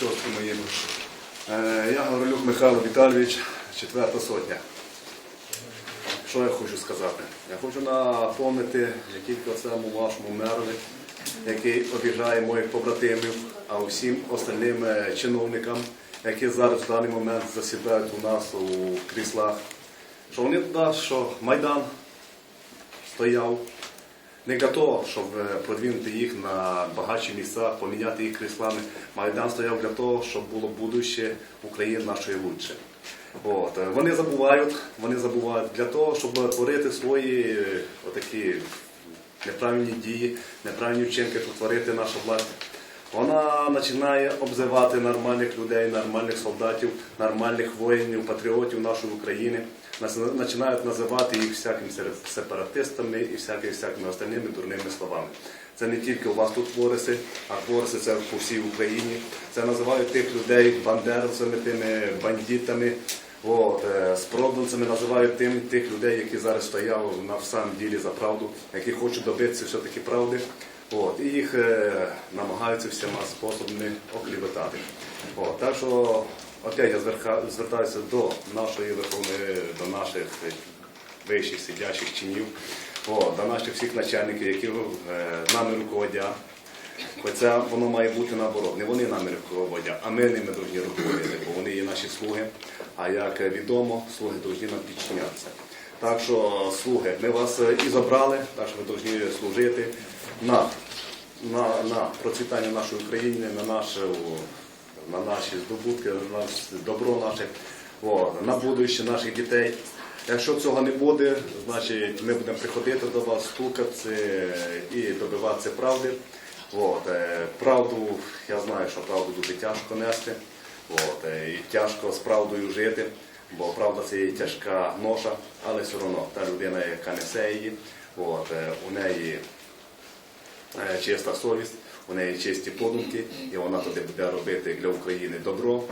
сестри мої. Е, Я Гаврилюк Михайло Віталійович, четверта сотня. Що я хочу сказати? Я хочу напомнити тільки цьому вашому мерові, який обіжає моїх побратимів, а усім остальним е, чиновникам, які зараз в даний момент засідають у нас у кріслах. Що вони туди, що Майдан стояв не для того, щоб е, продвинути їх на багатші місця, поміняти їх кріслами. Майдан стояв для того, щоб було будуще України нашої лучше. От. е, Вони забувають, вони забувають для того, щоб творити свої е, отакі неправильні дії, неправильні вчинки, творити нашу власть. Вона починає обзивати нормальних людей, нормальних солдатів, нормальних воїнів, патріотів нашої України. Починають називати їх всякими сепаратистами і всякими, всякими остальними дурними словами. Це не тільки у вас тут твориться, а твориться це по всій Україні. Це називають тих людей бандеровцями, тими бандитами. От, е, спроданцями називають тим, тих людей, які зараз стояли на в самом ділі за правду, які хочуть добитися все-таки правди. От, і їх е, намагаються всіма способами окліветати. Так що опять я звертаюся до нашої верховної, до наших е, вищих сидячих чинів, от, до наших всіх начальників, які е, нами руководять. Хоча воно має бути наоборот. Не вони нами руководять, а ми ними повинні руководити, бо вони є наші слуги. А як відомо, слуги повинні нам підчинятися. Так що, слуги, ми вас е, і забрали, так що ви повинні служити на, на, на процвітання нашої України, на нашу на наші здобутки, на добро наше, о, на будуще наших дітей. Якщо цього не буде, значить ми будемо приходити до вас, стукатися і добиватися правди. От, е, правду, я знаю, що правду дуже тяжко нести, от, е, і тяжко з правдою жити, бо правда це є тяжка ноша, але все одно та людина, яка несе її, от, е, у неї чиста совість, у неї чисті подумки, і вона тоді буде робити для України добро.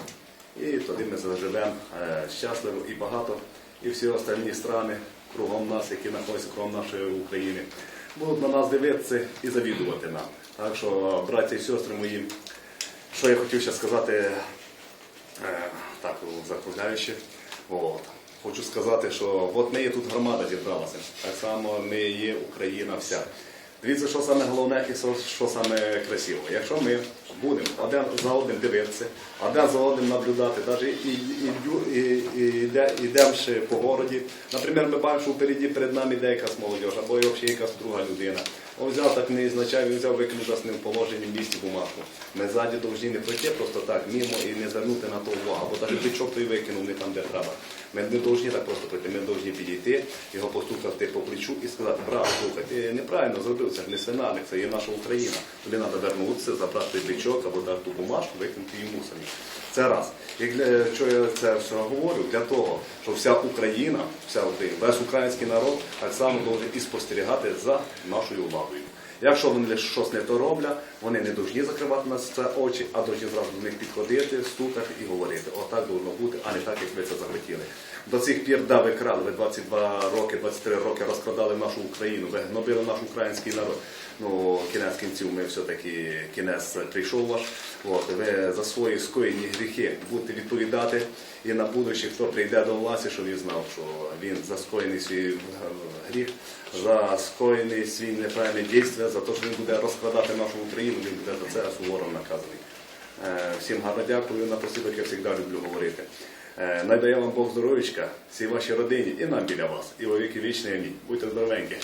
І тоді ми заживемо е, щасливо і багато. І всі остальні страни кругом нас, які знаходяться кругом нашої України, будуть на нас дивитися і завідувати нам. Так що, браті і сестри мої, що я хотів ще сказати, е, так, закругляючи. От. Хочу сказати, що от ми є тут громада зібралася. Так само ми є Україна вся. Дивіться, що саме головне і що, саме красиво. Якщо ми будемо один за одним дивитися, один за одним наблюдати, навіть і, і, і, і, йде- йдемо по городі. Наприклад, ми бачимо, що впереді перед нами йде якась молодь, або взагалі якась друга людина. Он взяв так не ізначально, він взяв викинув за ним положення в місті бумажку. Ми ззаді повинні не пройти просто так, мимо і не звернути на то увагу. Бо навіть бичок той викинув не там, де треба. Ми не повинні так просто пройти, ми повинні підійти, його постукати по плечу і сказати, брат, слухай, ти неправильно зробив, це не свинарник, це є наша Україна. Тобі треба вернутися, забрати той або дати ту бумажку, викинути її мусорі. Це раз. І для чого я це все говорю? Для того, щоб вся Україна, вся весь український народ так само має і спостерігати за нашою владою. Якщо вони щось не то роблять, вони не повинні закривати на це очі, а повинні зразу до них підходити, стукати і говорити. Отак повинно бути, а не так, як ви це захотіли. До цих пір, да, ви крали, ви 22 роки, 23 роки розкрадали нашу Україну, ви гнобили наш український народ. Ну, кінець кінців ми все-таки кінець прийшов ваш. От, ви за свої скоєні гріхи будете відповідати і на будущее, хто прийде до власті, щоб він знав, що він за скоєний свій е, гріх, за скоєний свій неправильне дійство, за те, що він буде розкладати нашу Україну, він буде за це суворо наказаний. Е, Всім гарно дякую, напослідок я завжди люблю говорити. Найдає вам Бог здоров'ячка, всій вашій родині і нам біля вас. І во віки вічні амінь. Будьте здоровенькі.